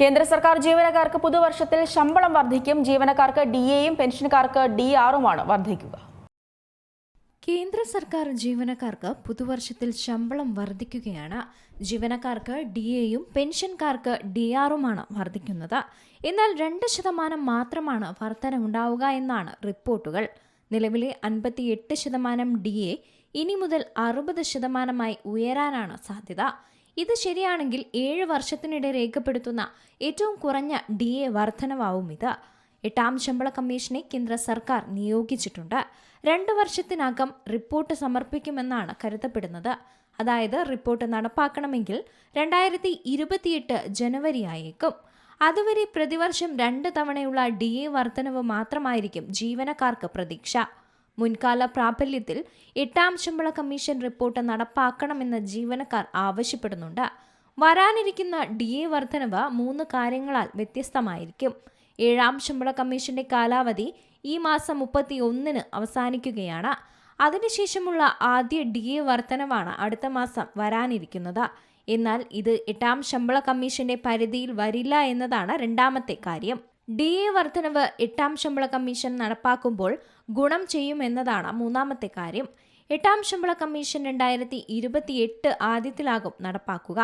കേന്ദ്ര സർക്കാർ ജീവനക്കാർക്ക് പുതുവർഷത്തിൽ ശമ്പളം വർദ്ധിക്കും. ജീവനക്കാർക്ക് ഡി എയും പെൻഷൻകാർക്ക് ഡി ആറുമാണ് വർദ്ധിക്കുക. കേന്ദ്ര സർക്കാർ ജീവനക്കാർക്ക് പുതുവർഷത്തിൽ ശമ്പളം വർദ്ധിക്കുകയാണ്. ജീവനക്കാർക്ക് ഡി എയും പെൻഷൻകാർക്ക് ഡി ആറുമാണ് വർദ്ധിക്കുന്നത്. എന്നാൽ രണ്ട് ശതമാനം മാത്രമാണ് വർധന ഉണ്ടാവുക എന്നാണ് റിപ്പോർട്ടുകൾ. നിലവിലെ അൻപത്തിയെട്ട് ശതമാനം ഡി എ ഇനി മുതൽ അറുപത് ശതമാനമായി ഉയരാനാണ് സാധ്യത. ഇത് ശരിയാണെങ്കിൽ ഏഴ് വർഷത്തിനിടെ രേഖപ്പെടുത്തുന്ന ഏറ്റവും കുറഞ്ഞ ഡി എ വർധനവാവും ഇത് എട്ടാം ശമ്പള കമ്മീഷനെ കേന്ദ്ര സർക്കാർ നിയോഗിച്ചിട്ടുണ്ട്. രണ്ട് വർഷത്തിനകം റിപ്പോർട്ട് സമർപ്പിക്കുമെന്നാണ് കരുതപ്പെടുന്നത്. അതായത് റിപ്പോർട്ട് നടപ്പാക്കണമെങ്കിൽ രണ്ടായിരത്തി ഇരുപത്തിയെട്ട് ജനുവരി ആയേക്കും. അതുവരെ പ്രതിവർഷം രണ്ട് തവണയുള്ള ഡി എ വർധനവ് മാത്രമായിരിക്കും ജീവനക്കാർക്ക് പ്രതീക്ഷ. മുൻകാല പ്രാബല്യത്തിൽ എട്ടാം ശമ്പള കമ്മീഷൻ റിപ്പോർട്ട് നടപ്പാക്കണമെന്ന് ജീവനക്കാർ ആവശ്യപ്പെടുന്നുണ്ട്. വരാനിരിക്കുന്ന ഡി എ വർധനവ് മൂന്ന് കാര്യങ്ങളാൽ വ്യത്യസ്തമായിരിക്കും. ഏഴാം ശമ്പള കമ്മീഷന്റെ കാലാവധി ഈ മാസം മുപ്പത്തി ഒന്നിന് അവസാനിക്കുകയാണ്. അതിനുശേഷമുള്ള ആദ്യ ഡി എ വർധനവാണ് അടുത്ത മാസം വരാനിരിക്കുന്നത്. എന്നാൽ ഇത് എട്ടാം ശമ്പള കമ്മീഷന്റെ പരിധിയിൽ വരില്ല എന്നതാണ് രണ്ടാമത്തെ കാര്യം. ഡി എ വർധനവ് എട്ടാം ശമ്പള കമ്മീഷൻ നടപ്പാക്കുമ്പോൾ ഗുണം ചെയ്യുമെന്നതാണ് മൂന്നാമത്തെ കാര്യം. എട്ടാം ശമ്പള കമ്മീഷൻ രണ്ടായിരത്തി ഇരുപത്തിയെട്ട് ആദ്യത്തിലാകും നടപ്പാക്കുക.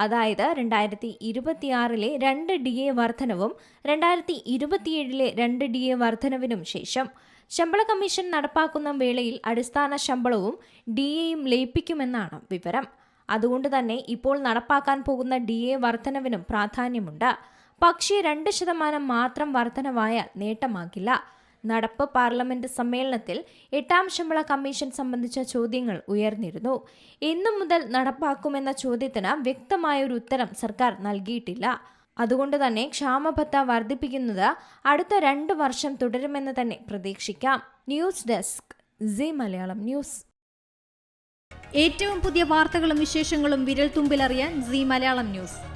അതായത് രണ്ടായിരത്തി ഇരുപത്തിയാറിലെ രണ്ട് ഡി എ വർധനവും രണ്ടായിരത്തി ഇരുപത്തിയേഴിലെ രണ്ട് ഡി എ വർധനവിനും ശേഷം. ശമ്പള കമ്മീഷൻ നടപ്പാക്കുന്ന വേളയിൽ അടിസ്ഥാന ശമ്പളവും ഡി എയും ലയിപ്പിക്കുമെന്നാണ് വിവരം. അതുകൊണ്ട് തന്നെ ഇപ്പോൾ നടപ്പാക്കാൻ പോകുന്ന ഡി എ വർധനവിനും പ്രാധാന്യമുണ്ട്. പക്ഷേ രണ്ട് ശതമാനം മാത്രം വർധനവായാൽ നേട്ടമാകില്ല. നടപ്പ് പാർലമെന്റ് സമ്മേളനത്തിൽ എട്ടാം ശമ്പള കമ്മീഷൻ സംബന്ധിച്ച ചോദ്യങ്ങൾ ഉയർന്നിരുന്നു. എന്നു മുതൽ നടപ്പാക്കുമെന്ന ചോദ്യത്തിന് വ്യക്തമായ ഒരു ഉത്തരം സർക്കാർ നൽകിയിട്ടില്ല. അതുകൊണ്ട് തന്നെ ക്ഷാമഭത്ത വർദ്ധിപ്പിക്കുന്നത് അടുത്ത രണ്ട് വർഷം തുടരുമെന്ന് തന്നെ പ്രതീക്ഷിക്കാം. News desk Zee Malayalam news. ഏറ്റവും പുതിയ വാർത്തകളും വിശേഷങ്ങളും വിരൽ തുമ്പിലറിയാൻ സി മലയാളം ന്യൂസ്.